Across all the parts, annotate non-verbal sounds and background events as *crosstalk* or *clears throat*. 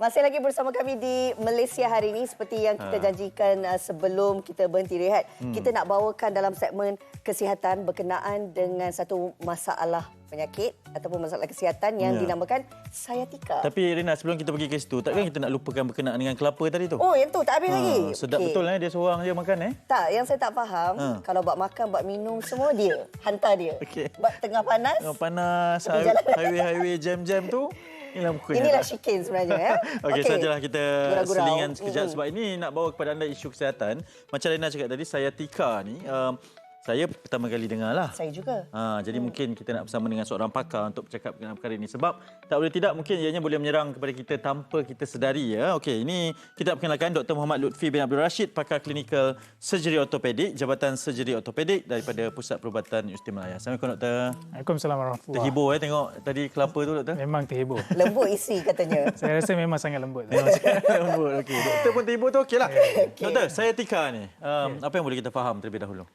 Masih lagi bersama kami di Malaysia hari ini seperti yang kita Ha. janjikan uh, sebelum kita berhenti rehat. Hmm. Kita nak bawakan dalam segmen kesihatan berkenaan dengan satu masalah penyakit ataupun masalah kesihatan yang Ya. dinamakan sciatica. Tapi Rina, sebelum kita pergi ke situ, takkan kita nak lupakan berkenaan dengan kelapa tadi tu? Oh, yang tu tak habis lagi. Ha, sedap betul eh dia seorang je makan eh. Tak, yang saya tak faham, Ha. kalau buat makan, buat minum semua dia, hantar dia. Okey. Buat tengah panas. Tengah panas, Tepi *laughs* jalan. highway-highway jam-jam tu. Inilah muka Inilah shikin sebenarnya ya. *laughs* Okey, okay. sajalah kita Gurau-gurau. selingan sekejap Mm-mm. sebab ini nak bawa kepada anda isu kesihatan. Macam Rina cakap tadi, saya Tika ni, um, saya pertama kali dengar lah. Saya juga. Ha, jadi hmm. mungkin kita nak bersama dengan seorang pakar untuk bercakap mengenai perkara ini. Sebab tak boleh tidak mungkin ianya boleh menyerang kepada kita tanpa kita sedari. Ya. Okey, ini kita perkenalkan Dr. Muhammad Lutfi bin Abdul Rashid, pakar klinikal surgery ortopedik, Jabatan Surgery Ortopedik daripada Pusat Perubatan Universiti Malaya. Assalamualaikum Doktor. Waalaikumsalam warahmatullahi Terhibur eh tengok tadi kelapa tu Doktor. Memang terhibur. Lembut isi katanya. *laughs* Saya rasa memang sangat lembut. *laughs* Lembut. Okey. Doktor pun terhibur tu okeylah. Okay. Doktor, saya Tika ni. Um, apa yang boleh kita faham terlebih dahulu?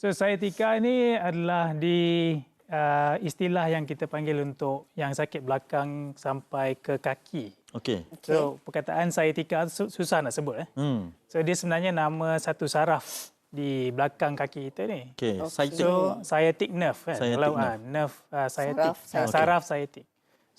So sciatica ni adalah di uh, istilah yang kita panggil untuk yang sakit belakang sampai ke kaki. Okey. So perkataan sciatica su- susah nak sebut eh. Hmm. So dia sebenarnya nama satu saraf di belakang kaki kita ni. Okey. Sciatic. So sciatic nerve kan. Sciatic Kalau nerve. ah, nerve uh, sciatic, Saraf saraf, sciatic. saraf sciatic.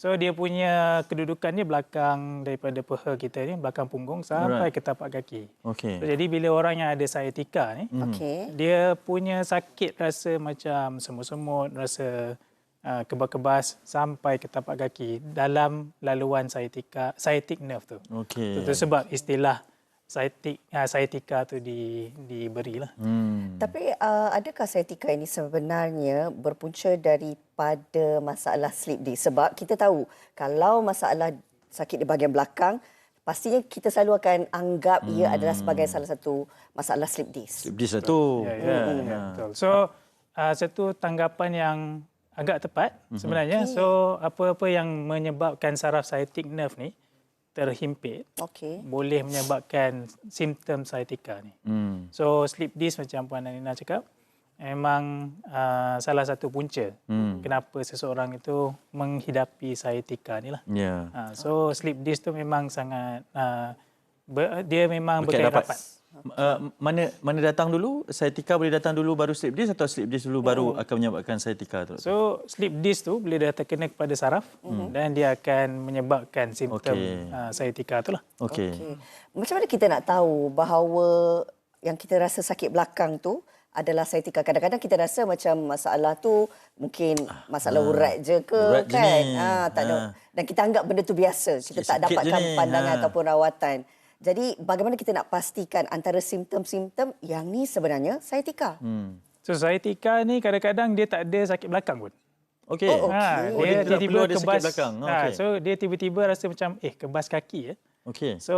So dia punya kedudukannya belakang daripada peha kita ni, belakang punggung sampai Alright. ke tapak kaki. Okey. So, jadi bila orang yang ada sciatica ni, Okey. dia punya sakit rasa macam semut-semut, rasa uh, kebas-kebas sampai ke tapak kaki dalam laluan sciatica, sciatic nerve tu. Okey. Itu sebab istilah sciatic, uh, sciatica tu di, diberilah. Hmm. Tapi uh, adakah sciatica ini sebenarnya berpunca daripada masalah slip disc? Sebab kita tahu kalau masalah sakit di bahagian belakang, pastinya kita selalu akan anggap ia adalah sebagai salah satu masalah slip disc. Di lah tu. Ya, ya, Kan? ya, betul. So uh, satu tanggapan yang agak tepat sebenarnya. So apa-apa yang menyebabkan saraf sciatic nerve ni terhimpit Okey. boleh menyebabkan simptom sciatica ni. Hmm. So sleep disc macam Puan Anina cakap memang uh, salah satu punca Hmm. kenapa seseorang itu menghidapi sciatica ni lah. Ya. Uh, so sleep disc tu memang sangat uh, ber, dia memang Okey, berkait dapat. rapat. Uh, mana mana datang dulu? Sciatica boleh datang dulu baru slip disc atau slip disc dulu baru akan menyebabkan sciatica tu? So sleep disc tu bila dah terkena kepada saraf mm. dan dia akan menyebabkan simptom Okey. uh, sciatica tu lah. Okey. Okey. Macam mana kita nak tahu bahawa yang kita rasa sakit belakang tu adalah sciatica? Kadang-kadang kita rasa macam masalah tu mungkin masalah urat je ke Urat je kan? ni. Ah, tak ada. Ah. Dan kita anggap benda tu biasa. Kita tak Sikit-sikit je dapatkan pandangan Ha. ataupun rawatan. Jadi bagaimana kita nak pastikan antara simptom-simptom yang ni sebenarnya sciatica? Hmm. So sciatica ni kadang-kadang dia tak ada sakit belakang pun. Okey. Oh, okey. Ha, Oh, dia dia tak perlu tiba-tiba ada sakit kebas. belakang. Oh, Ha, so dia tiba-tiba rasa macam eh kebas kaki ya. Okey. So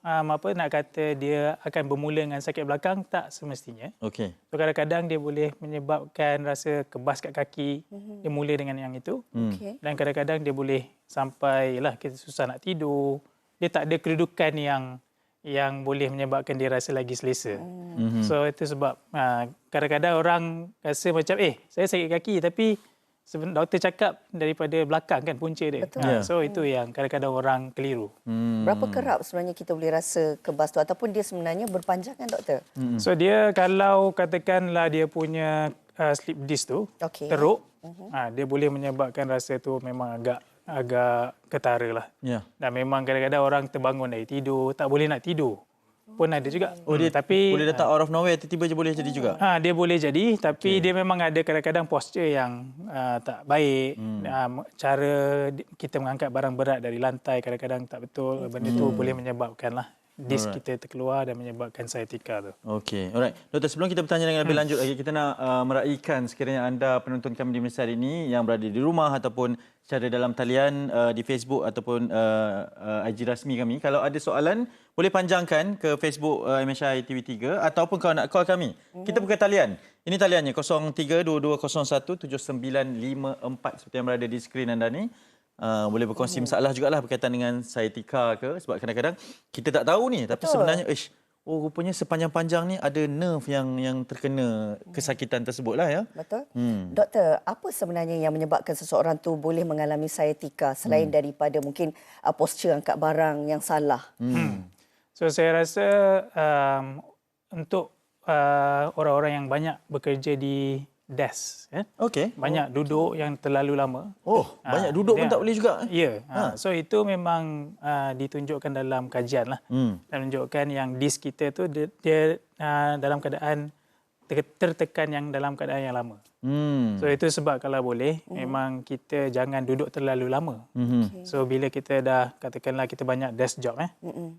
um, apa nak kata dia akan bermula dengan sakit belakang tak semestinya. Okey. So kadang-kadang dia boleh menyebabkan rasa kebas kat kaki. Dia mula dengan yang itu. Hmm. Okey. Dan kadang-kadang dia boleh sampai lah kita susah nak tidur. Dia tak ada kedudukan yang yang boleh menyebabkan dia rasa lagi selesa. Mm-hmm. So itu sebab uh, kadang-kadang orang rasa macam eh saya sakit kaki tapi doktor cakap daripada belakang kan punca dia. Betul. Ya. So itu yang kadang-kadang orang keliru. Hmm. Berapa kerap sebenarnya kita boleh rasa kebas tu ataupun dia sebenarnya berpanjangan doktor? Hmm. So dia kalau katakanlah dia punya uh, sleep disc tu Okey. teruk, uh-huh. ha, dia boleh menyebabkan rasa tu memang agak agak ketara lah. Ya. Dan memang kadang-kadang orang terbangun dari tidur, tak boleh nak tidur. Pun ada juga. Oh dia tapi boleh datang out of nowhere tiba-tiba je boleh jadi juga. Ha, dia boleh jadi tapi okay. dia memang ada kadang-kadang posture yang uh, tak baik. Hmm. Uh, cara kita mengangkat barang berat dari lantai kadang-kadang tak betul. Benda tu boleh menyebabkan lah disk Alright. kita terkeluar dan menyebabkan sciatica tu. Okey, alright. Doktor, sebelum kita bertanya dengan lebih lanjut lagi, kita nak uh, meraihkan sekiranya anda penonton kami di Malaysia hari ini yang berada di rumah ataupun secara dalam talian uh, di Facebook ataupun uh, uh, IG rasmi kami. Kalau ada soalan, boleh panjangkan ke Facebook uh, MSI TV3 ataupun kalau nak call kami. Kita buka talian. Ini taliannya 0322017954 seperti yang berada di skrin anda ni. Uh, boleh berkongsi masalah jugalah berkaitan dengan sciatica ke sebab kadang-kadang kita tak tahu ni tapi Betul. sebenarnya ish oh rupanya sepanjang-panjang ni ada nerve yang yang terkena kesakitan tersebut lah ya. Betul? Hmm. Doktor, apa sebenarnya yang menyebabkan seseorang tu boleh mengalami sciatica selain Hmm. daripada mungkin uh, postur angkat barang yang salah? Hmm. So saya rasa um, untuk uh, orang-orang yang banyak bekerja di desk, ya, Okey. banyak duduk yang terlalu lama. Oh, Ah, banyak duduk pun dia- tak boleh juga. eh? Ya, ha. so itu memang uh, ditunjukkan dalam kajian lah. Hmm. Dan menunjukkan yang disk kita tu dia, dia uh, dalam keadaan ter- tertekan yang dalam keadaan yang lama. Hmm. So itu sebab kalau boleh memang kita jangan duduk terlalu lama. Mhm. So bila kita dah katakanlah kita banyak desk job eh.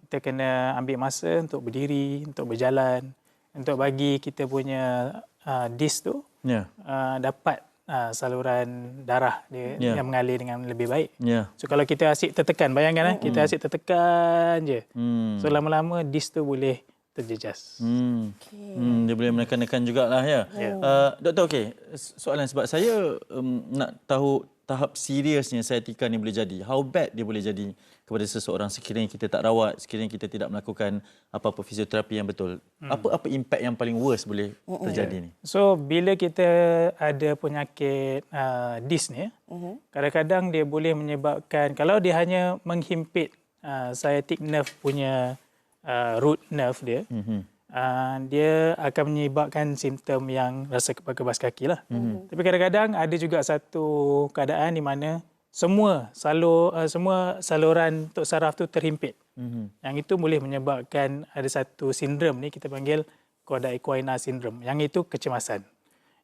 Kita kena ambil masa untuk berdiri, untuk berjalan, untuk bagi kita punya uh, disk tu Ya. uh, dapat uh, saluran darah dia Ya. yang mengalir dengan lebih baik. Ya. So kalau kita asyik tertekan, bayangkan eh, kita asyik tertekan je. Hmm. So lama-lama disk tu boleh terjejas. Hmm. Hmm, dia boleh menekan-nekan jugalah ya. Ya. Uh, doktor okey, soalan sebab saya um, nak tahu tahap seriusnya sciatica ni boleh jadi. How bad dia boleh jadi kepada seseorang sekiranya kita tak rawat, sekiranya kita tidak melakukan apa-apa fisioterapi yang betul. Apa apa impact yang paling worst boleh terjadi ni? So bila kita ada penyakit uh, disk ni, uh-huh. kadang-kadang dia boleh menyebabkan kalau dia hanya menghimpit uh, sciatic nerve punya uh, root nerve dia, uh-huh. Uh, dia akan menyebabkan simptom yang rasa kebas-kebas kaki lah. Uh-huh. Tapi kadang-kadang ada juga satu keadaan di mana semua salur uh, semua saluran untuk saraf tu terhimpit. Mhm. Yang itu boleh menyebabkan ada satu sindrom ni kita panggil Koda equina syndrome. Yang itu kecemasan.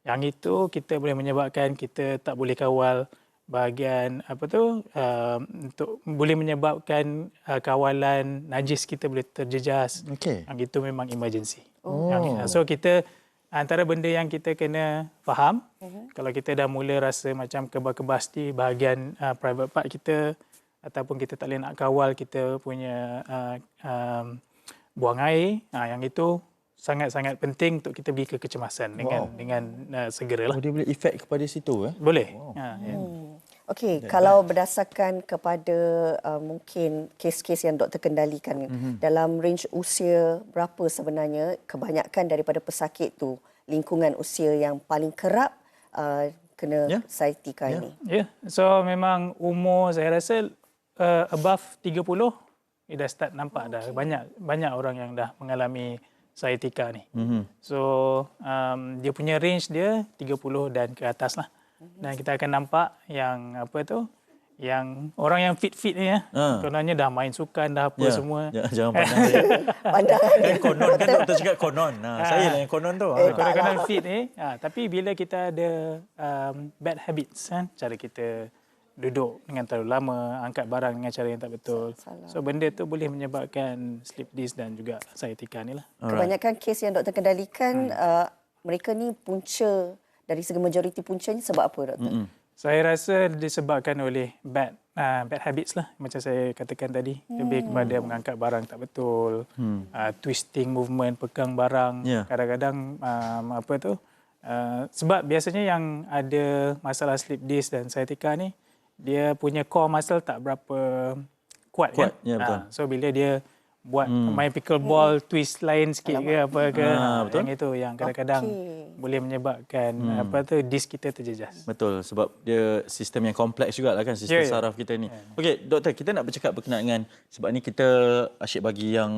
Yang itu kita boleh menyebabkan kita tak boleh kawal bahagian apa tu uh, untuk boleh menyebabkan uh, kawalan najis kita boleh terjejas. Okey. Yang itu memang emergency. Oh. Yang, so kita antara benda yang kita kena faham uh-huh. kalau kita dah mula rasa macam kebas-kebas di bahagian uh, private part kita ataupun kita tak boleh nak kawal kita punya uh, um, buang air, uh, yang itu sangat-sangat penting untuk kita pergi ke kecemasan dengan wow. dengan uh, segeralah. Oh, dia boleh efek kepada situ eh? Boleh. Wow. Ha, ya. Okey, kalau berdasarkan kepada uh, mungkin kes-kes yang doktor kendalikan mm-hmm. dalam range usia berapa sebenarnya kebanyakan daripada pesakit tu lingkungan usia yang paling kerap uh, kena yeah. sciatica Ya. yeah. ini. Ya, so memang umur saya rasa uh, above 30 dia dah start nampak dah banyak banyak orang yang dah mengalami sciatica ni. Mhm. So um, dia punya range dia 30 dan ke atas lah. Dan kita akan nampak yang apa tu yang orang yang fit-fit ni ya. Ha. Kononnya dah main sukan dah apa Ya. semua. Jangan, jangan pandang saya. *laughs* Pandangan Kan konon kan doktor cakap konon. Nah, saya lah yang konon tu. Eh, Ha. Kadang-kadang fit ni. Ha, tapi bila kita ada um, bad habits kan, cara kita duduk dengan terlalu lama, angkat barang dengan cara yang tak betul. Salah. So benda tu boleh menyebabkan sleep disk dan juga sciatica ni lah. kebanyakan kes yang doktor kendalikan uh, mereka ni punca dari segi majoriti puncanya sebab apa doktor? Mm-mm. Saya rasa disebabkan oleh bad uh, bad habits lah macam saya katakan tadi lebih kepada mengangkat barang tak betul Hmm. uh, twisting movement pegang barang Ya. kadang-kadang um, apa tu uh, sebab biasanya yang ada masalah slip disc dan sciatica ni dia punya core muscle tak berapa kuat, Kuat, kan ya, betul. Ah, so bila dia buat hmm. main pickleball twist lain sikit ke apa ke ah, betul. yang itu yang kadang-kadang Okey. boleh menyebabkan Hmm. apa tu disc kita terjejas Betul sebab dia sistem yang kompleks jugalah kan sistem Ya, ya. saraf kita ni. Okey, doktor kita nak bercakap berkenaan dengan sebab ni kita asyik bagi yang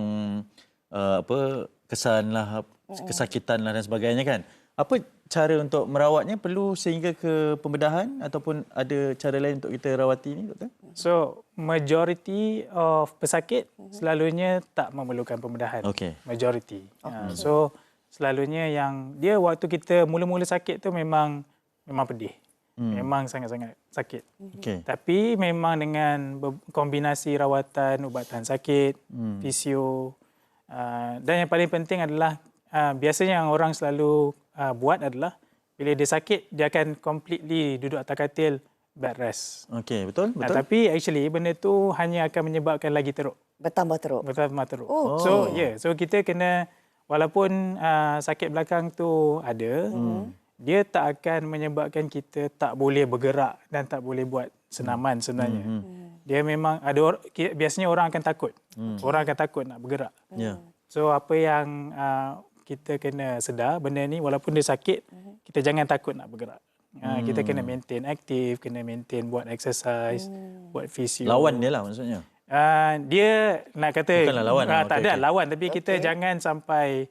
uh, apa kesan lah kesakitan lah dan sebagainya kan. Apa cara untuk merawatnya perlu sehingga ke pembedahan ataupun ada cara lain untuk kita rawati ni doktor? So, majority of pesakit selalunya tak memerlukan pembedahan. Okey. Majority. Okay. so, selalunya yang dia waktu kita mula-mula sakit tu memang memang pedih. Hmm. Memang sangat-sangat sakit. Okey. Tapi memang dengan kombinasi rawatan, ubatan sakit, hmm. fisio uh, dan yang paling penting adalah uh, biasanya yang orang selalu uh, buat adalah bila dia sakit dia akan completely duduk atas katil bed rest. Okey, betul? Nah, Betul? tapi actually benda tu hanya akan menyebabkan lagi teruk. Bertambah teruk. Bertambah teruk. Oh, So, ya. Yeah, so kita kena walaupun uh, sakit belakang tu ada, hmm. dia tak akan menyebabkan kita tak boleh bergerak dan tak boleh buat senaman sebenarnya. Hmm. Dia memang ada or- biasanya orang akan takut. Hmm. Orang akan takut nak bergerak. Ya. So apa yang uh, kita kena sedar benda ni walaupun dia sakit, kita jangan takut nak bergerak. Uh, kita kena maintain aktif, kena maintain buat exercise, buat fisio. Lawan dia lah maksudnya. Uh, dia nak kata Bukanlah lawan, okey, tak ada okey. lawan tapi kita jangan sampai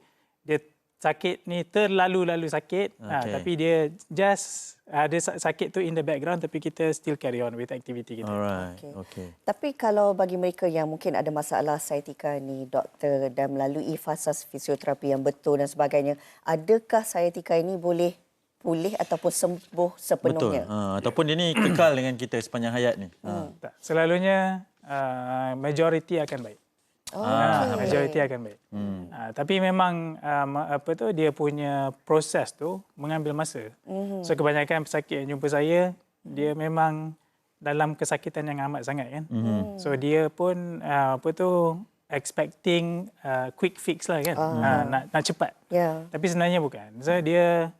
sakit ni terlalu-lalu sakit Ah, Okey. tapi dia just ada sakit tu in the background tapi kita still carry on with activity kita. Alright. Okey. Okay. Tapi kalau bagi mereka yang mungkin ada masalah sciatica ni, doktor, dan melalui fasas fisioterapi yang betul dan sebagainya, adakah sciatica ini boleh pulih ataupun sembuh Betul. sepenuhnya? Ha, ataupun dia ni kekal dengan kita sepanjang hayat ni. Ha. Tak, selalunya uh, majority akan baik. Oh, Ah, okey. majority akan baik. Hmm. Uh, tapi memang um, apa tu dia punya proses tu mengambil masa. Mm-hmm. So kebanyakan pesakit yang jumpa saya dia memang dalam kesakitan yang amat sangat kan. Mm-hmm. So dia pun uh, apa tu expecting uh, quick fix lah kan. Uh, nak nak cepat. Ya. Tapi sebenarnya bukan. So dia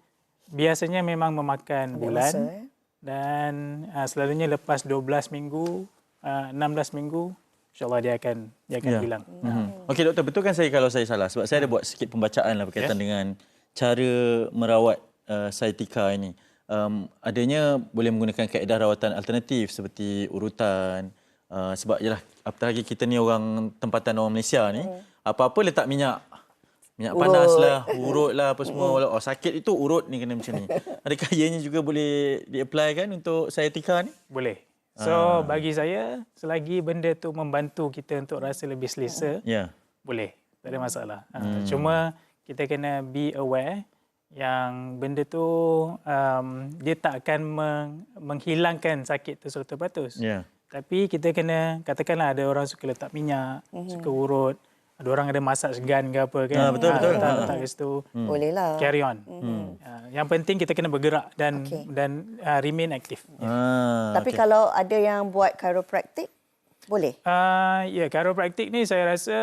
biasanya memang memakan Ambil bulan masa, eh? dan uh, selalunya lepas 12 minggu, uh, 16 minggu insyaallah dia akan dia akan Ya. hilang. Hmm. Okey doktor, betul kan saya kalau saya salah sebab saya ada buat sikit pembacaan lah berkaitan dengan cara merawat uh, sciatica ini. Um, adanya boleh menggunakan kaedah rawatan alternatif seperti urutan uh, sebab yalah apatah lagi kita ni orang tempatan orang Malaysia ni apa-apa letak minyak minyak Urut. panas lah, urut lah apa semua. Walau oh, sakit itu urut ni kena macam ni. *laughs* Adakah ianya juga boleh di-apply kan untuk sciatica ni? Boleh. So bagi saya selagi benda tu membantu kita untuk rasa lebih selesa, Ya. boleh. Tak ada masalah. Hmm. Cuma kita kena be aware yang benda tu um, dia tak akan meng- menghilangkan sakit tu 100%. Ya. Tapi kita kena katakanlah ada orang suka letak minyak, suka urut, ada orang ada masak segan ke apa kan. Ah, betul, betul. Letak, Ah. letak kat situ. Hmm. Boleh lah. Carry on. Uh, yang penting kita kena bergerak dan Okey. dan uh, remain aktif. Ah, Tapi okey. kalau ada yang buat chiropractic, boleh? Uh, ya, chiropractic ni saya rasa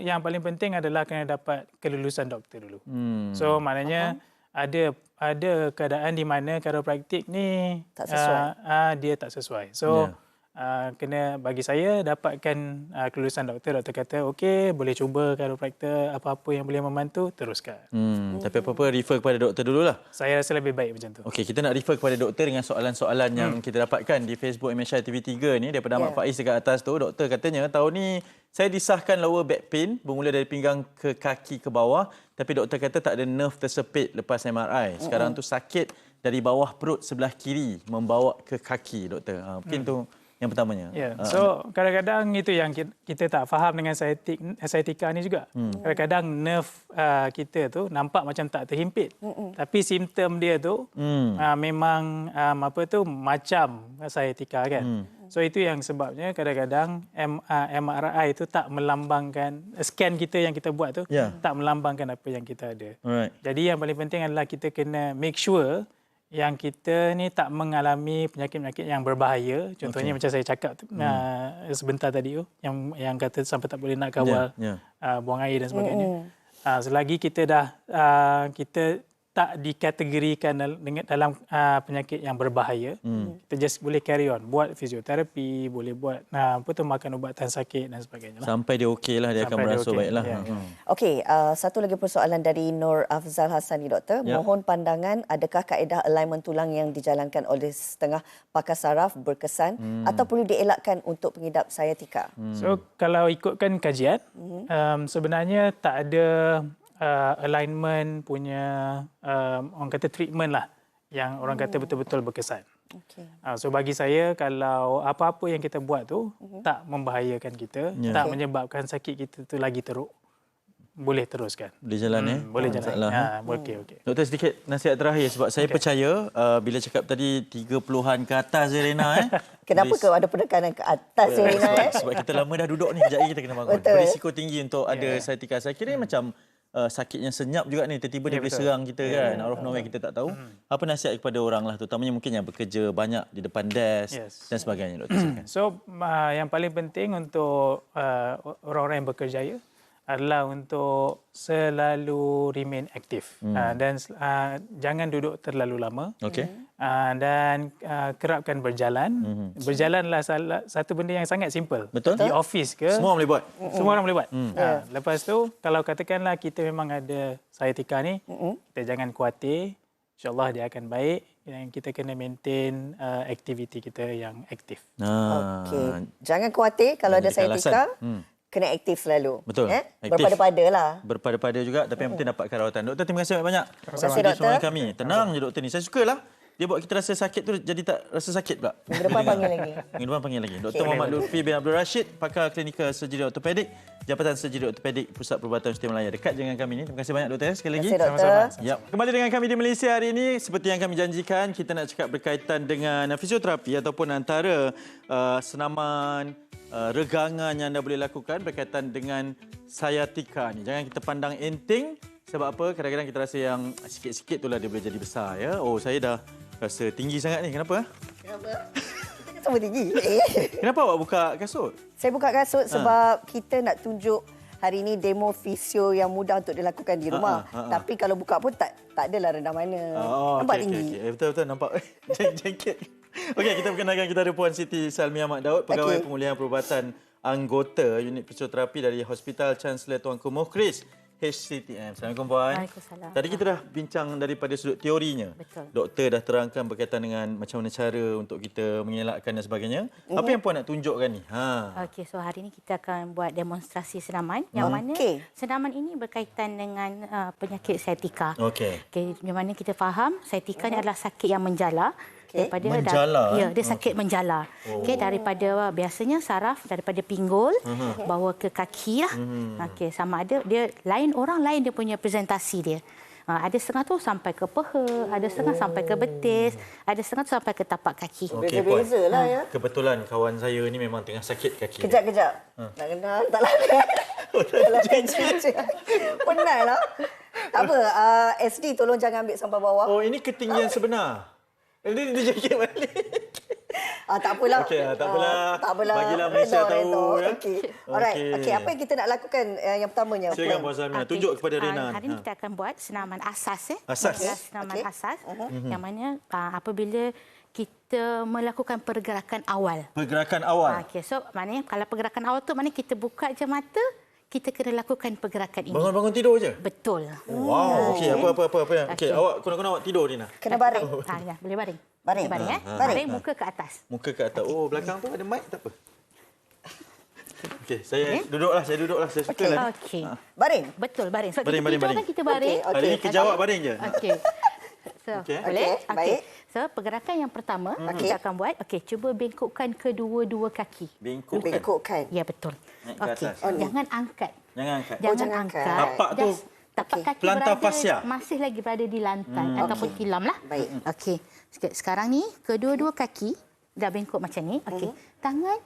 yang paling penting adalah kena dapat kelulusan doktor dulu. Hmm. So maknanya ada ada keadaan di mana chiropractic ni Tak sesuai. Uh, uh, dia tak sesuai. So Ya. Uh, kena bagi saya dapatkan uh, kelulusan doktor. Doktor kata okey boleh cuba chiropractor apa-apa yang boleh membantu teruskan. Hmm, tapi apa-apa refer kepada doktor dululah. Saya rasa lebih baik macam tu. Okey, kita nak refer kepada doktor dengan soalan-soalan yang kita dapatkan di Facebook MSI TV3 ni daripada Ahmad Ya. Faiz dekat atas tu. Doktor katanya tahun ni saya disahkan lower back pain bermula dari pinggang ke kaki ke bawah tapi doktor kata tak ada nerve tersepit lepas MRI. Sekarang tu sakit dari bawah perut sebelah kiri membawa ke kaki doktor. Ha, mungkin tu yang pertamanya. Ya, Ah, so kadang-kadang itu yang ki- kita tak faham dengan sciatic, sciatica ni juga. Kadang-kadang nerve uh, kita tu nampak macam tak terhimpit. Tapi simptom dia tu Hmm. uh, memang um, apa tu macam sciatica kan. So itu yang sebabnya kadang-kadang M, MRI itu tak melambangkan scan kita yang kita buat tu Ya. tak melambangkan apa yang kita ada. Alright. Jadi yang paling penting adalah kita kena make sure yang kita ni tak mengalami penyakit-penyakit yang berbahaya. Contohnya okay. macam saya cakap hmm. uh, sebentar tadi tu yang yang kata sampai tak boleh nak kawal Ya, ya. uh, buang air dan sebagainya. Uh, selagi kita dah uh, kita tak dikategorikan dalam uh, penyakit yang berbahaya, hmm. kita just boleh carry on buat fisioterapi, boleh buat uh, apa tu makan ubatan sakit dan sebagainya lah. Sampai dia okey lah dia akan Sampai dia beransur okey, baiklah. ya. Hmm. Okey, uh, satu lagi persoalan dari Nur Afzal Hassani, Doktor. Ya. Mohon pandangan, adakah kaedah alignment tulang yang dijalankan oleh setengah pakar saraf berkesan Hmm. atau perlu dielakkan untuk pengidap sciatica? So kalau ikutkan kajian, um, sebenarnya tak ada uh, alignment punya um, orang kata treatment lah yang orang kata betul-betul berkesan. Okey. Uh, so bagi saya kalau apa-apa yang kita buat tu tak membahayakan kita, Ya. tak menyebabkan sakit kita tu lagi teruk, boleh teruskan. Boleh jalan eh? Hmm, boleh Tak jalan. masalah, eh? Ha, okey okey. Doktor sedikit nasihat terakhir sebab saya okay. percaya uh, bila cakap tadi 30-an ke atas je Rena eh. *laughs* Kenapa ke ada penekanan ke atas ya, Rina? sebab, Eh? sebab kita lama dah duduk ni, kejap lagi kita kena bangun. Betul. Berisiko tinggi untuk ada sciatica. Saya kira macam uh, sakitnya senyap juga ni tiba-tiba dia Ya, boleh serang kita kan. Out of nowhere kita tak tahu. Apa nasihat kepada orang lah terutamanya mungkin yang bekerja banyak di depan desk Yes. dan sebagainya doktor. *clears throat* So uh, yang paling penting untuk uh, orang-orang yang bekerjaya adalah untuk selalu remain aktif hmm. uh, dan uh, jangan duduk terlalu lama. Okey. Uh, dan uh, kerapkan berjalan. Hmm. Berjalanlah salah, satu benda yang sangat simple. Betul. Di office ke? Semua boleh buat. Semua orang boleh buat. Hmm. Uh, lepas tu kalau katakanlah kita memang ada sciatica ni, hmm. kita jangan khawatir. InsyaAllah dia akan baik. Dan kita kena maintain uh, aktiviti kita yang aktif. Ah. Okey. Jangan khawatir kalau ada Jadikan sciatica. Hmm. Kena aktif selalu. Betul. Eh? Aktif. Berpada-pada lah. Berpada-pada juga tapi yang penting dapatkan rawatan. Doktor terima kasih banyak-banyak. Terima kasih, doktor. soalan kami. Tenang je doktor ni. Saya sukalah. Dia buat kita rasa sakit tu jadi tak rasa sakit pula. Minggu *laughs* depan panggil lagi. Minggu depan panggil lagi. Dr. Muhammad Lutfi bin Abdul Rashid, pakar klinikal surgery ortopedik, Jabatan Surgery Ortopedik Pusat Perubatan Siti Malaya. Dekat dengan kami ni. Terima kasih banyak doktor ya, sekali lagi. Terima kasih, doktor. Ya. Kembali dengan kami di Malaysia hari ini seperti yang kami janjikan kita nak cakap berkaitan dengan fisioterapi ataupun antara uh, senaman uh, regangan yang anda boleh lakukan berkaitan dengan sciatica ni. Jangan kita pandang enteng sebab apa? Kadang-kadang kita rasa yang sikit-sikit itulah dia boleh jadi besar ya. Oh, saya dah rasa tinggi sangat ni. Kenapa? Kenapa? Kita kan sama tinggi. *laughs* Kenapa awak buka kasut? Saya buka kasut sebab kita nak tunjuk hari ini demo fisio yang mudah untuk dilakukan di rumah. Ha, ha, ha. Tapi kalau buka pun tak tak adalah rendah mana. Oh, Nampak okey, tinggi. okey, okey. Eh, betul betul nampak *laughs* jengket. *laughs* Okey, kita perkenalkan kita ada Puan Siti Salmi Ahmad Daud, pegawai Okey. pemulihan perubatan anggota unit fisioterapi dari Hospital Chancellor Tuanku Mukhris. HCTM. Assalamualaikum Puan. Waalaikumsalam. Tadi kita dah bincang daripada sudut teorinya. Betul. Doktor dah terangkan berkaitan dengan macam mana cara untuk kita mengelakkan dan sebagainya. Apa yang Puan nak tunjukkan ni? Ha. Okey, so hari ini kita akan buat demonstrasi senaman yang mana Okey. senaman ini berkaitan dengan uh, penyakit sciatica. Okey. Okey, yang mana kita faham sciatica ni adalah sakit yang menjala Okey. daripada Menjala, eh? ya, dia sakit menjala. Okey, daripada biasanya saraf daripada pinggul bawa ke kaki lah. Okey, sama ada dia lain orang lain dia punya presentasi dia. Ha, ada setengah tu sampai ke peha, ada setengah sampai ke betis, ada setengah tu sampai ke tapak kaki. Okey, Puan. Beza-beza lah ya. Kebetulan kawan saya ni memang tengah sakit kaki. Kejap, kejap. Nak kenal, tak lah. *laughs* Kalau kejap. Penat lah. Tak apa, uh, SD tolong jangan ambil sampah bawah. Oh, ini ketinggian sebenar. Eh, Dia, jangkit balik. Ah, tak apalah. Okey, ah, tak apalah. Ah, tak apalah. Bagilah Malaysia tahu, redha. ya. Okey. Alright. Okey. Okey, apa yang kita nak lakukan uh, yang pertamanya? Silakan Puan Salmina. Okey, Tunjuk kepada ah, Renan. Hari ini Ha. kita akan buat senaman asas. Eh. Asas. Ya, senaman Okey. asas. Yang mana ah, apabila kita melakukan pergerakan awal. Pergerakan Ah, awal. Okey, so maknanya kalau pergerakan awal tu maknanya kita buka je mata, kita kena lakukan pergerakan ini. Bangun-bangun tidur je? Betul. Wow. Okey, apa apa apa apa. Okey, Okey. awak kurang-kurang awak tidur Rina. Kena baring. *laughs* Ah, ya, boleh baring. Baring. Baring eh. Baring. Baring muka ke atas. Muka ke atas. Oh, belakang tu ada mic tak apa. *laughs* Okey, saya duduklah, saya duduklah. Saya suka Okey. lah. Okey. Baring. Betul, baring. So Baring, kita baring, tidur baring. kan kita baring. Okey, Hari ni kejawab baring je. Okey. *laughs* So, Okey. boleh? Okey, baik. So, pergerakan yang pertama Okey. kita akan buat. Okey, cuba bengkokkan kedua-dua kaki. Bengkok. kan? Bengkokkan. Ya, betul. Okey. Oh. Jangan angkat. Jangan angkat. Jangan, jangan angkat. angkat. Tapak tu, Just tapak okey. kaki Plantar berada, fascia. masih lagi berada di lantai ataupun tilam lah. Baik. Okey. Sek- Sekarang ni kedua-dua kaki dah bengkok macam ni. Okey. Tangan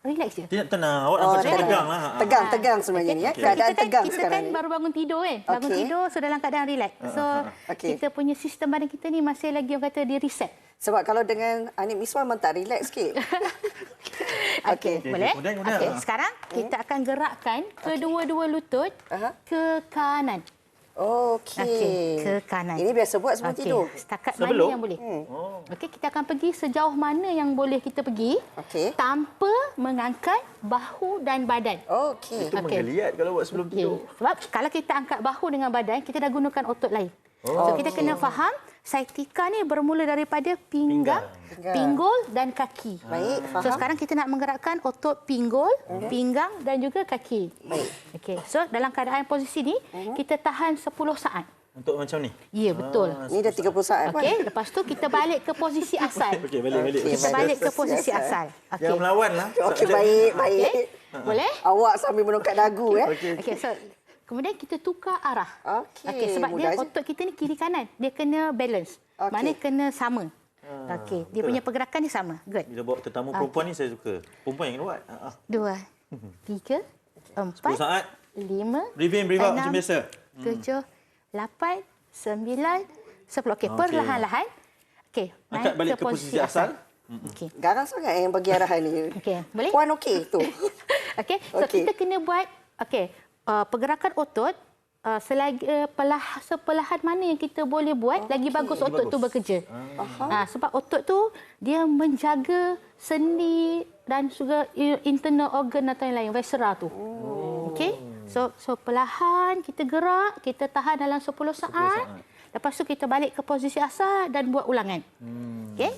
relax je. Tidak tenang. Awak Oh, nampak macam tegang lah. Tegang, tegang sebenarnya ni ya. Keadaan kita kan, tegang kita sekarang kan ni. baru bangun tidur kan. Bangun Okey. tidur so dalam keadaan relax. So Okey. kita punya sistem badan kita ni masih lagi orang kata di reset. Sebab kalau dengan Anik Miswan memang tak relax sikit. *laughs* Okey, Okey, boleh? Ah. sekarang kita akan gerakkan kedua-dua lutut Aha. ke kanan. Okey. Okey, ke kanan. Ini biasa buat sebelum Okey, tidur. Setakat Sebelum? mana yang boleh. Hmm. Oh. Okey, kita akan pergi sejauh mana yang boleh kita pergi Okey. tanpa mengangkat bahu dan badan. Okey. Itu Okey. menggeliat kalau buat sebelum Okey. tidur. Sebab kalau kita angkat bahu dengan badan, kita dah gunakan otot lain. Oh. So kita kena faham sciatica ni bermula daripada pinggang, Pinggang. pinggul dan kaki. Baik, So faham. sekarang kita nak menggerakkan otot pinggul, pinggang dan juga kaki. Baik. Okey. So dalam keadaan posisi ni, kita tahan 10 saat. Untuk macam ni. Ya, betul. Ni dah 30 saat pun. Okey, lepas tu kita balik ke posisi *laughs* asal. Okey, balik balik. Okey, Kita balik ke posisi Posisi asal. Jangan Okey. melawan lah. Okey, baik, baik. Okey. Boleh? Awak sambil menongkat dagu eh. Okey. Okey, so kemudian kita tukar arah. Okey, sebab dia je. otot kita ni kiri kanan. Dia kena balance. Okey. Maknanya kena sama. Okey, dia betul punya pergerakan ni sama. Good. Bila bawa tetamu perempuan ni saya suka. Perempuan yang buat. Ha, ha. Dua, *laughs* tiga, 10 empat, saat. lima, Breathe in, breathe out macam enam, biasa. tujuh, lapan, sembilan, sepuluh. Okey, Okey. perlahan-lahan. Okey, Angkat balik ke posisi asal. Okey. Garang sangat yang bagi arahan ni. Okey, boleh? Puan okey tu. *laughs* Okey, so Okey. kita kena buat okey, uh, pergerakan otot uh, selagi uh, pelah, sepelahan mana yang kita boleh buat okay. lagi bagus otot bagus. tu bekerja. Ah. sebab otot tu dia menjaga sendi dan juga internal organ atau yang lain, viscera tu. Oh. Okey. So so perlahan kita gerak, kita tahan dalam 10 saat. 10 saat. Lepas tu kita balik ke posisi asal dan buat ulangan. Hmm. Okey.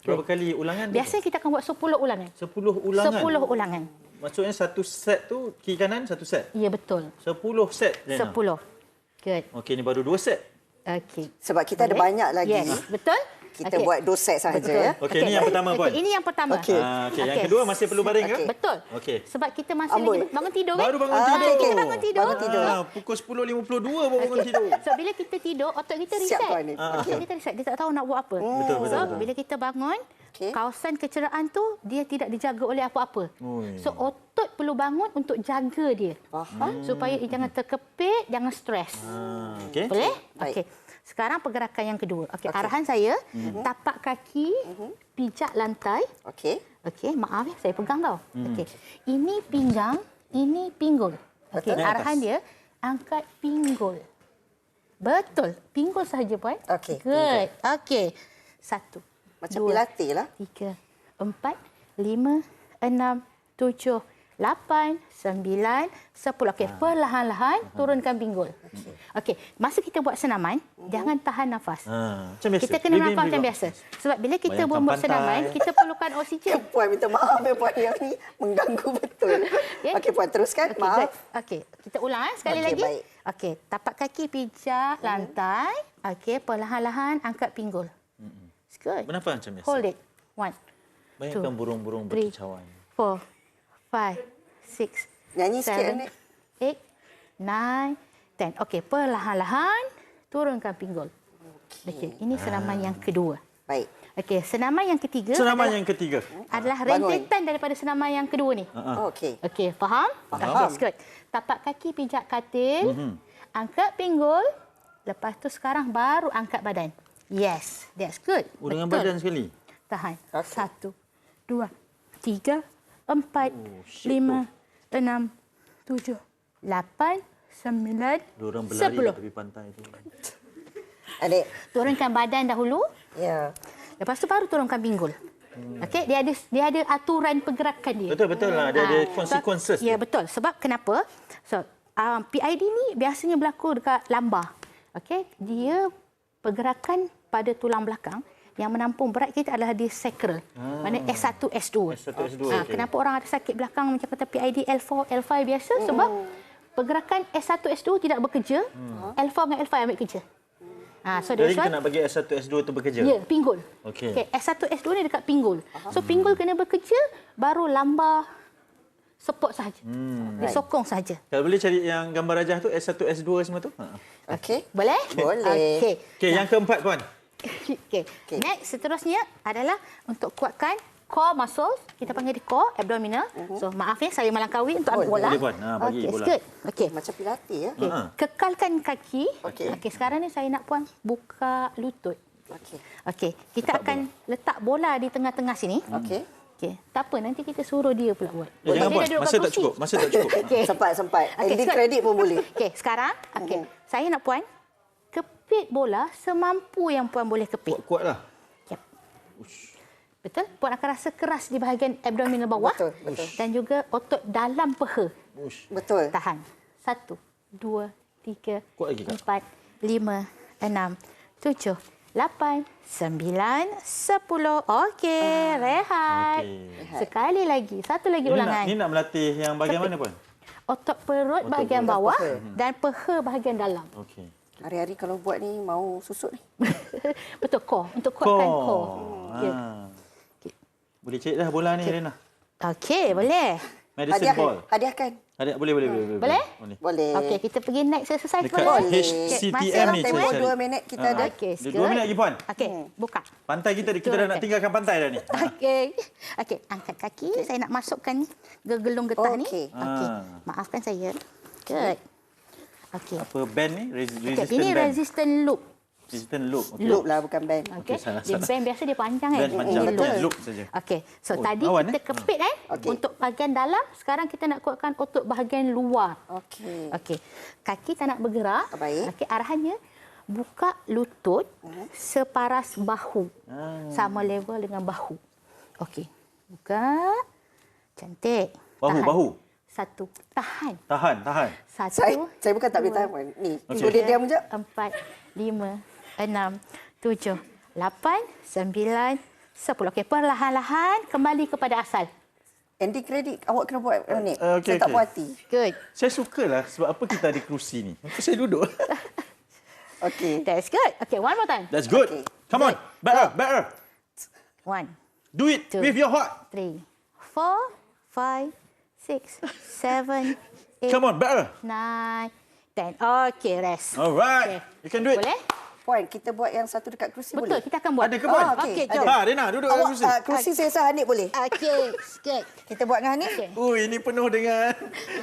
Berapa kali ulangan? Biasanya kita akan buat 10 ulangan. 10 ulangan. 10 ulangan. Maksudnya satu set tu kiri kanan satu set. Ya betul. 10 set. Zainal. 10. Good. Okey ni baru dua set. Okey. Sebab kita ada Boleh? banyak lagi. Yes, betul. Kita Okey. buat dua set sahaja Betul. ya. Okey, ini yang pertama, Puan. Okey, ini yang pertama. Okey. Ah, okey. Yang kedua masih perlu baring ke? Okey. Betul. Okey. Sebab kita masih Amboi. lagi bangun tidur kan? Baru bangun Ah, tidur. okey, bangun tidur. Bangun tidur. Ah, pukul 10.52 baru bangun tidur. So bila kita tidur, otot kita Siap, reset. Puan, ni. Otot kita reset. Dia tak tahu nak buat apa. Betul, betul, So betul. bila kita bangun, Okey. kawasan kecerahan tu dia tidak dijaga oleh apa-apa. Ui. So otot perlu bangun untuk jaga dia. Faham. Supaya dia jangan terkepit, jangan stres. Ah, okey. Boleh? Okey. Sekarang pergerakan yang kedua. Okey, arahan saya, Mhm. tapak kaki, pijak lantai. Okey. Okey, maaf ya, saya pegang kau. Okey. Ini pinggang, ini pinggul. Okey, arahan dia angkat pinggul. Betul. Pinggul sahaja, puan. Okey, Good. Okey. Satu. Macam dua, pilates lah. Tiga, empat, lima, enam, tujuh, lapan, sembilan, sepuluh. Okey, perlahan-lahan turunkan pinggul. Okey, masa kita buat senaman, jangan tahan nafas. Ah, macam biasa. Kita kena nafas macam biasa. Sebab bila kita Bayangkan membuat pantai. senaman, kita perlukan oksigen. *laughs* Puan minta maaf ya Puan yang ni mengganggu *laughs* betul. Okey. Okey Puan teruskan. Okey, maaf. Okey, kita ulang eh, sekali Okey, lagi. baik. Okey, tapak kaki pijak lantai. Okey, perlahan-lahan angkat pinggul. It's good. Bernafas macam biasa. Hold it. One, Bayangkan two, burung-burung three, berkicauan. four, five, six, Nyanyi sikit, seven, Anik. eight, nine, ten. Okey, perlahan-lahan turunkan pinggul. Okey, ini senaman yang kedua. Baik. Okey, senaman yang ketiga Senaman adalah, yang ketiga. adalah Bangun. rentetan daripada senaman yang kedua ni. Oh, Okey. Okey, faham? Faham. Okey, good. Tapak kaki pijak katil, mm-hmm. angkat pinggul, lepas tu sekarang baru angkat badan. Yes, that's good. Oh, dengan Betul. badan sekali. Tahan. Okey. Satu, dua, tiga, empat, Oh, lima, enam, tujuh, lapan, sembilan, Diorang berlari sepuluh. di tepi pantai tu. *laughs* Adik. Turunkan badan dahulu, Ya. lepas tu baru turunkan pinggul. Okey, dia ada dia ada aturan pergerakan dia. Betul betul lah. Dia ada Ah, consequences. sebab- Ya, betul. Sebab kenapa? So, um, PID ni biasanya berlaku dekat lambar. Okey, dia pergerakan pada tulang belakang yang menampung berat kita adalah di sacral. Ah. Mana S1, S2. S1, S2, Ah, okey. Kenapa orang ada sakit belakang macam kata PID L4, L5 biasa? Sebab pergerakan S1, S2 tidak bekerja, L4 dengan L5 ambil kerja. Ah, so Jadi kita why nak bagi S1, S2 tu bekerja. Ya, pinggul. Okey. Okay, S1, S2 ni dekat pinggul. So pinggul kena bekerja, baru lambar support sahaja. Hmm. Dia sokong sahaja. Kalau boleh cari yang gambar rajah tu S1, S2 semua tu. Ha. Okey. Boleh? Boleh. Okey. Okey, yang keempat puan. Okay. Next, seterusnya adalah untuk kuatkan core muscles. Kita panggil dia core abdominal. So, maaf ya, saya melangkaui untuk ambil bola. Boleh. Ha, bagi Okey, bola. good. Okey. Macam pilates ya. Okay. Ha. Kekalkan kaki. Okey. Okey, sekarang ni saya nak puan buka lutut. Okey. Okey, kita akan letak bola di tengah-tengah sini. Okey. Okey, tak apa nanti kita suruh dia pula buat. Eh, jangan duduk Masa tak cukup. Masa tak cukup. *laughs* Okey. Sempat sempat. Okey, Ending Scott. kredit pun boleh. Okey, sekarang okey. Saya nak puan kepit bola semampu yang puan boleh kepit. Kuat lah. Yep. Betul? Puan akan rasa keras di bahagian abdominal bawah. Betul, betul. Dan juga otot dalam peha. Ush. Betul. Tahan. Satu, dua, tiga, empat, lima, enam, tujuh, lapan, sembilan, sepuluh. Okey, rehat. Okey. Sekali lagi. Satu lagi Ini nak, ulangan. ni nak melatih yang bahagian mana puan? Otot perut bahagian perut, bawah peha. dan peha bahagian dalam. Okey. Hari-hari kalau buat ni mau susut ni. *laughs* Betul, core. Untuk kuatkan core. Ya. Ha. Boleh cek dah bola ni, Rena. Okey, boleh. Medicine Hadiah, ball. hadiahkan. Ada boleh boleh boleh. Boleh? Boleh. Boleh. Okey, kita pergi next exercise Dekat boleh? HCTM ni saya cari. dua minit kita Ha, ada. Okey, Dia Dua minit lagi puan. Okey, buka. Pantai kita kita dah nak tinggalkan pantai dah ni. Okey. Okey, angkat kaki. Saya nak masukkan gegelung getah ni. Okey. Okey. Ah. Maafkan saya. Good. Okey. Apa band ni? Res- Okay, Resistant ini band. resistant loop. Piston loop. Okey. Loop lah bukan band. Okey. Okey, salah, Dia salah. band biasa dia panjang kan. Band panjang, Ini betul. loop. Loop saja. Okey. So Oh, tadi lawan, kita eh? kepit eh Okey. untuk bahagian dalam, sekarang kita nak kuatkan otot bahagian luar. Okey. Okey. Kaki tak nak bergerak. Ah, baik. Okey, arahannya buka lutut separas bahu. Sama level dengan bahu. Okey. Buka. Cantik. Bahu, Tahan. bahu. Satu. Tahan. Tahan, tahan. Satu. Saya saya bukan tak boleh tahan. Ni, Okey. boleh diam je. Empat, lima, enam, tujuh, lapan, sembilan, sepuluh. Okey, perlahan-lahan kembali kepada asal. Ending kredit awak kena buat uh, ni. Uh, okey, saya tak okey. puas hati. Good. Saya sukalah sebab apa kita ada kerusi ni. Maka saya duduk. *laughs* Okey. That's good. Okay, one more time. That's good. Okey. Come on. Better, better. One, Do it Two. with your heart. three, four, five, six, seven, eight, Come on, better. nine, ten. Okay, rest. All right. You can do it. Boleh? Puan, kita buat yang satu dekat kerusi Betul, boleh? kita akan buat. Ada ke, Puan? Oh, okey, Okey, ada. jom. Ha, Rena, duduk Awak kerusi. uh, kerusi saya rasa Hanif boleh. Okay, good. Kita buat dengan Hanif. Okay. Oh, ini penuh dengan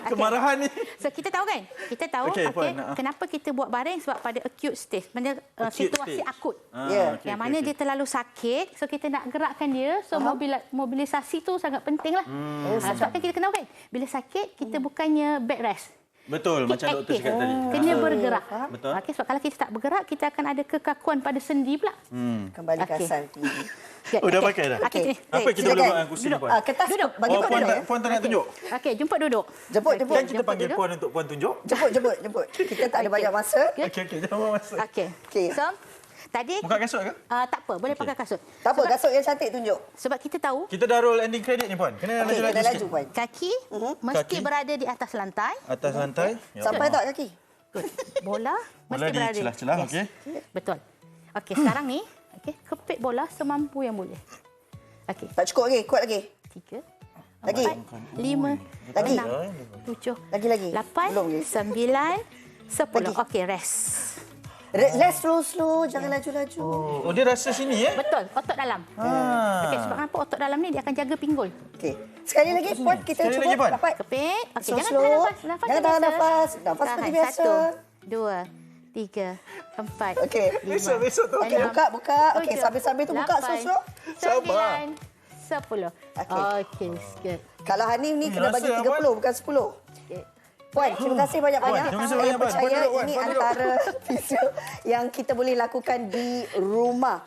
kemarahan ni. So kita tahu kan? Kita tahu Okey, okay, Puan, ah. kenapa kita buat baring sebab pada acute stage, mana uh, Acute situasi stage. akut. Ah, Ya. okey, yang okey, mana okey. dia terlalu sakit, so kita nak gerakkan dia. So mobil, mobilisasi tu sangat penting lah. Hmm. Uh, sebab kan kita kenal kan, bila sakit kita bukannya bed rest. Betul, Keep macam doktor active. cakap tadi. Kena bergerak. Betul. Okey, sebab kalau kita tak bergerak, kita akan ada kekakuan pada sendi pula. Hmm. Kembali ke Okey. asal *laughs* tinggi. Good. Oh, dah pakai dah? Okey, Okey. sini. Apa kita Silakan. boleh buat dengan kerusi ni, Duduk. Puan? Ah, kertas Duduk. bagi Oh, puan Puan duduk. Puan tak nak tunjuk? Okey, jemput duduk. Jemput, jemput. Kan kita jemput panggil duduk. Puan untuk Puan tunjuk. Jemput, jemput, jemput. Kita tak ada banyak masa. Okey, okey. Jangan masa. Okey. Okey. So, tadi Buka kasut ke? uh, tak apa, boleh pakai kasut. Tak apa, sebab, kasut yang cantik tunjuk. sebab kita tahu Kita dah roll ending credit ni, Puan. Kena Okey, laju-laju kena laju. Puan. kaki mesti Kaki. berada di atas lantai. Atas lantai. Ya. Sampai tak kaki? Good. Bola Bola mesti di berada. celah-celah, okey. Betul. Okey, sekarang ni, okey, kepit bola semampu yang boleh. Okey, Tak cukup lagi, kuat lagi. tiga, Lagi. empat, lima, Lagi. enam, tujuh, Lagi, lagi. lapan, Belum sembilan, sepuluh. Okey, rest. Re- Let's slow slow, jangan laju-laju. Oh, dia rasa sini eh? Betul, otot dalam. Ah. Okey, sebab apa otot dalam ni dia akan jaga pinggul. Okey. Sekali lagi puan kita Sekali cuba lagi, dapat. Kepit. Okey, Slow, jangan slow. tahan nafas. Nafas Jangan tahan nafas. Nafas seperti biasa. Satu, dua, tiga, empat, Okey. lima, Besok-besok tu. Okey, buka, buka. Okey, sambil-sambil tu buka, slow-slow. Sembilan, sepuluh. Okey. Okey, good. Kalau Hanif ni Hmm, kena bagi rasa, 30 bukan 10. Puan, terima kasih banyak-banyak. Puan, terima kasih Saya banyak, Puan. Puan percaya duduk, Puan. ini Puan duduk. antara *laughs* visio yang kita boleh lakukan di rumah.